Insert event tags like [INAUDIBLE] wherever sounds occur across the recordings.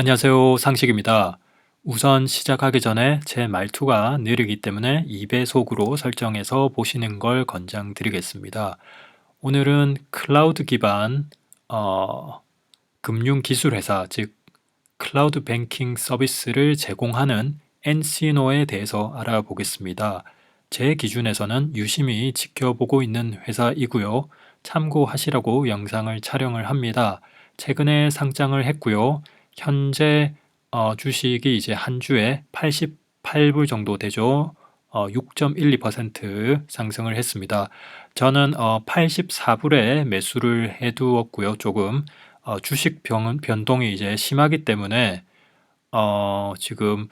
안녕하세요. 상식입니다. 우선 시작하기 전에 제 말투가 느리기 때문에 2배속으로 설정해서 보시는 걸 권장드리겠습니다. 오늘은 클라우드 기반 어, 금융기술회사, 즉 클라우드 뱅킹 서비스를 제공하는 엔시노에 대해서 알아보겠습니다. 제 기준에서는 유심히 지켜보고 있는 회사이고요. 참고하시라고 영상을 촬영을 합니다. 최근에 상장을 했고요. 현재 어, 주식이 이제 한 주에 88불 정도 되죠. 어, 6.12% 상승을 했습니다. 저는 어, 84불에 매수를 해두었고요. 조금 어, 주식 변, 변동이 이제 심하기 때문에 어, 지금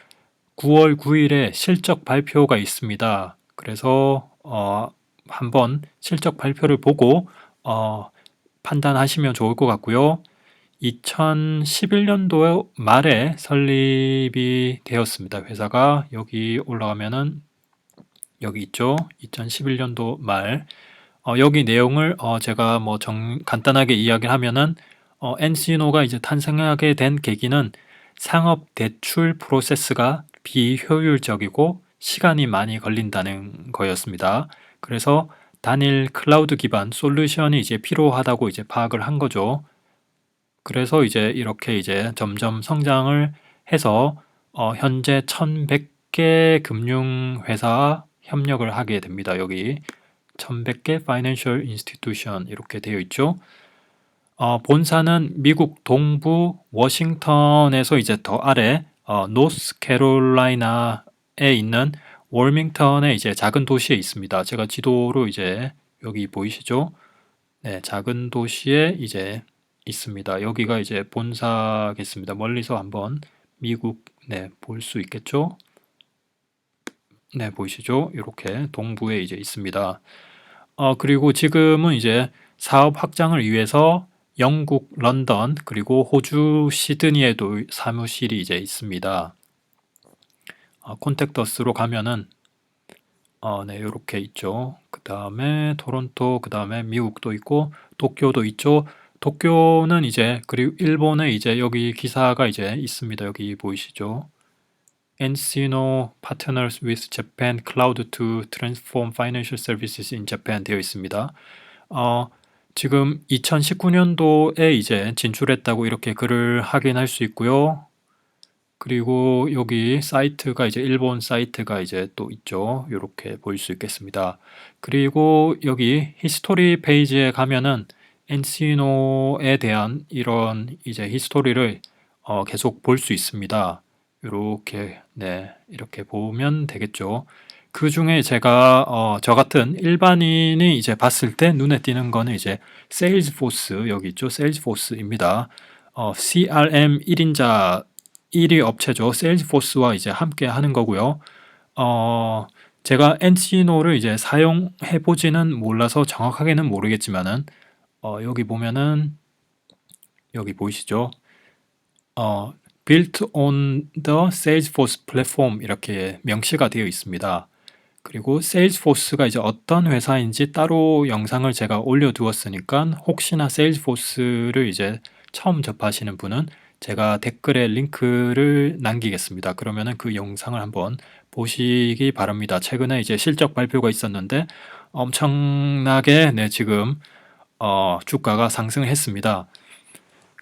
9월 9일에 실적 발표가 있습니다. 그래서 어, 한번 실적 발표를 보고 어, 판단하시면 좋을 것 같고요. 2011년도 말에 설립이 되었습니다. 회사가 여기 올라가면은 여기 있죠. 2011년도 말. 어, 여기 내용을 어, 제가 뭐 정, 간단하게 이야기를 하면은 어, 엔시노가 이제 탄생하게 된 계기는 상업 대출 프로세스가 비효율적이고 시간이 많이 걸린다는 거였습니다. 그래서 단일 클라우드 기반 솔루션이 이제 필요하다고 이제 파악을 한 거죠. 그래서 이제 이렇게 이제 점점 성장을 해서 어, 현재 1100개 금융회사와 협력을 하게 됩니다. 여기 1100개 Financial Institution 이렇게 되어 있죠. 어, 본사는 미국 동부 워싱턴에서 이제 더 아래 어, 노스캐롤라이나에 있는 월밍턴의 이제 작은 도시에 있습니다. 제가 지도로 이제 여기 보이시죠? 네, 작은 도시에 이제 있습니다. 여기가 이제 본사겠습니다. 멀리서 한번 미국 네, 볼 수 있겠죠? 네, 보이시죠? 이렇게 동부에 이제 있습니다. 어, 그리고 지금은 이제 사업 확장을 위해서 영국 런던 그리고 호주 시드니에도 사무실이 이제 있습니다. 어, 콘택터스로 가면은 어, 네, 이렇게 있죠. 그 다음에 토론토, 그 다음에 미국도 있고 도쿄도 있죠. 도쿄는 이제 그리고 일본에 이제 여기 기사가 이제 있습니다. 여기 보이시죠? Encino partners with Japan Cloud to transform financial services in Japan 되어 있습니다. 어, 지금 2019년도에 이제 진출했다고 이렇게 글을 확인할 수 있고요. 그리고 여기 사이트가 이제 일본 사이트가 이제 또 있죠. 이렇게 보일 수 있겠습니다. 그리고 여기 히스토리 페이지에 가면은 엔시노에 대한 이런 이제 히스토리를 어, 계속 볼 수 있습니다. 이렇게 네 이렇게 보면 되겠죠. 그 중에 제가 어, 저 같은 일반인이 이제 봤을 때 눈에 띄는 거는 이제 세일즈포스 여기 있죠. 세일즈포스입니다. 어, CRM 1인자 1위 업체죠. 세일즈포스와 이제 함께 하는 거고요. 어, 제가 엔시노를 이제 사용해 보지는 몰라서 정확하게는 모르겠지만은 어, 여기 보면은 여기 보이시죠? 어, built on the Salesforce platform 이렇게 명시가 되어 있습니다. 그리고 Salesforce가 이제 어떤 회사인지 따로 영상을 제가 올려두었으니까 혹시나 Salesforce를 이제 처음 접하시는 분은 제가 댓글에 링크를 남기겠습니다. 그러면은 그 영상을 한번 보시기 바랍니다. 최근에 이제 실적 발표가 있었는데 엄청나게 네 지금 어, 주가가 상승을 했습니다.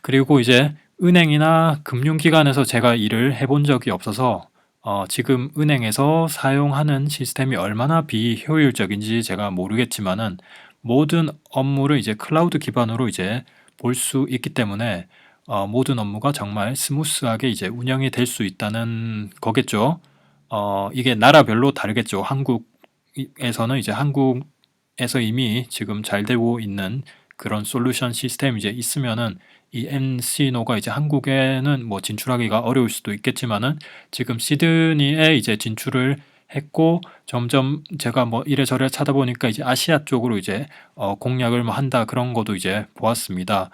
그리고 이제 은행이나 금융기관에서 제가 일을 해본 적이 없어서 어, 지금 은행에서 사용하는 시스템이 얼마나 비효율적인지 제가 모르겠지만은 모든 업무를 이제 클라우드 기반으로 이제 볼 수 있기 때문에 어, 모든 업무가 정말 스무스하게 이제 운영이 될 수 있다는 거겠죠. 어, 이게 나라별로 다르겠죠. 한국에서는 이제 한국 에서 이미 지금 잘 되고 있는 그런 솔루션 시스템이 이제 있으면은 이 엔시노가 이제 한국에는 뭐 진출하기가 어려울 수도 있겠지만은 지금 시드니에 이제 진출을 했고 점점 제가 뭐 이래저래 찾아보니까 이제 아시아 쪽으로 이제 어 공략을 뭐 한다 그런 것도 이제 보았습니다.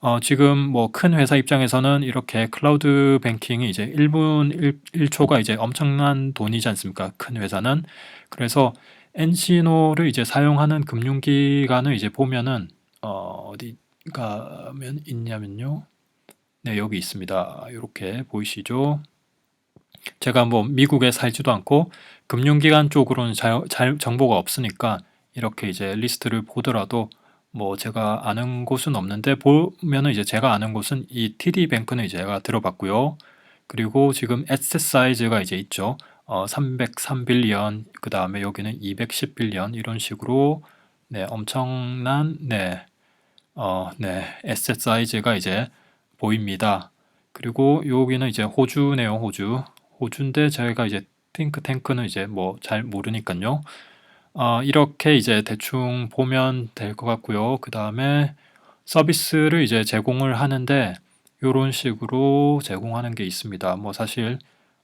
어 지금 뭐 큰 회사 입장에서는 이렇게 클라우드 뱅킹이 이제 1분 1, 1초가 이제 엄청난 돈이지 않습니까? 큰 회사는. 그래서 엔시노를 이제 사용하는 금융기관을 이제 보면은 어, 어디 가면 있냐면요. 네, 여기 있습니다. 이렇게 보이시죠? 제가 뭐 미국에 살지도 않고 금융기관 쪽으로는 잘, 잘 정보가 없으니까 이렇게 이제 리스트를 보더라도 뭐 제가 아는 곳은 없는데 보면은 이제 제가 아는 곳은 이 TD 뱅크는 이제 제가 들어봤고요. 그리고 지금 에셋 사이즈가 이제 있죠. 어, 303빌리언 그 다음에 여기는 210빌리언 이런 식으로 네 엄청난 네 어, 네 에셋 사이즈가 이제 보입니다. 그리고 여기는 이제 호주네요, 호주. 호주인데 저희가 이제 탱크탱크는 이제 뭐 잘 모르니까요. 어, 이렇게 이제 대충 보면 될 것 같고요. 그 다음에 서비스를 이제 제공을 하는데 이런 식으로 제공하는 게 있습니다. 뭐 사실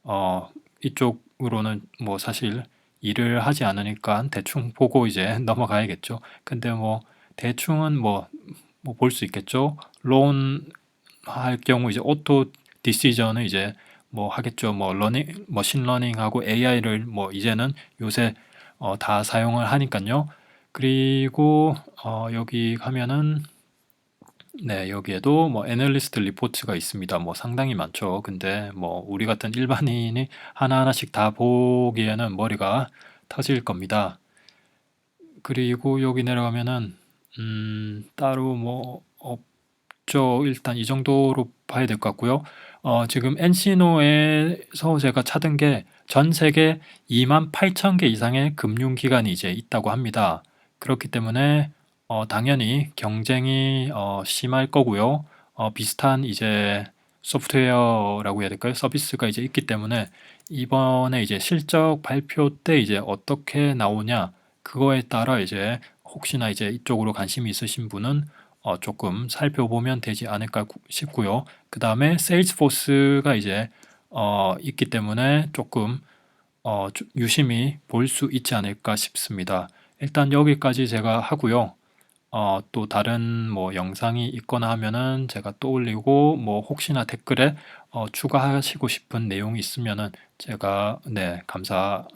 어, 이쪽 으로는 뭐 사실 일을 하지 않으니까 대충 보고 이제 [LAUGHS] 넘어가야겠죠. 근데 뭐 대충은 뭐 뭐 볼 수 있겠죠. 론 할 경우 이제 오토 디시전을 이제 뭐 하겠죠. 뭐 러닝 머신 러닝하고 AI를 뭐 이제는 요새 어, 다 사용을 하니까요. 그리고 어, 여기 가면은 네, 여기에도 뭐 애널리스트 리포트가 있습니다. 뭐 상당히 많죠. 근데 뭐 우리 같은 일반인이 하나하나씩 다 보기에는 머리가 터질 겁니다. 그리고 여기 내려가면은 음, 따로 뭐 없죠. 일단 이 정도로 봐야 될 것 같고요. 어, 지금 엔시노에서 제가 찾은 게 전 세계 2만 8천 개 이상의 금융기관이 이제 있다고 합니다. 그렇기 때문에 어, 당연히 경쟁이 어, 심할 거고요. 어, 비슷한 이제 소프트웨어라고 해야 될까요? 서비스가 이제 있기 때문에 이번에 이제 실적 발표 때 이제 어떻게 나오냐 그거에 따라 이제 혹시나 이제 이쪽으로 관심이 있으신 분은 어, 조금 살펴보면 되지 않을까 구- 싶고요. 그 다음에 세일즈포스가 이제 어, 있기 때문에 조금 어, 주- 유심히 볼 수 있지 않을까 싶습니다. 일단 여기까지 제가 하고요. 어, 또 다른 뭐 영상이 있거나 하면은 제가 또 올리고 뭐 혹시나 댓글에 어, 추가하시고 싶은 내용이 있으면은 제가 네 감사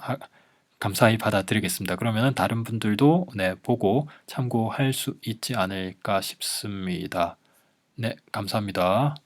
감사히 받아드리겠습니다. 그러면은 다른 분들도 네 보고 참고할 수 있지 않을까 싶습니다. 네 감사합니다.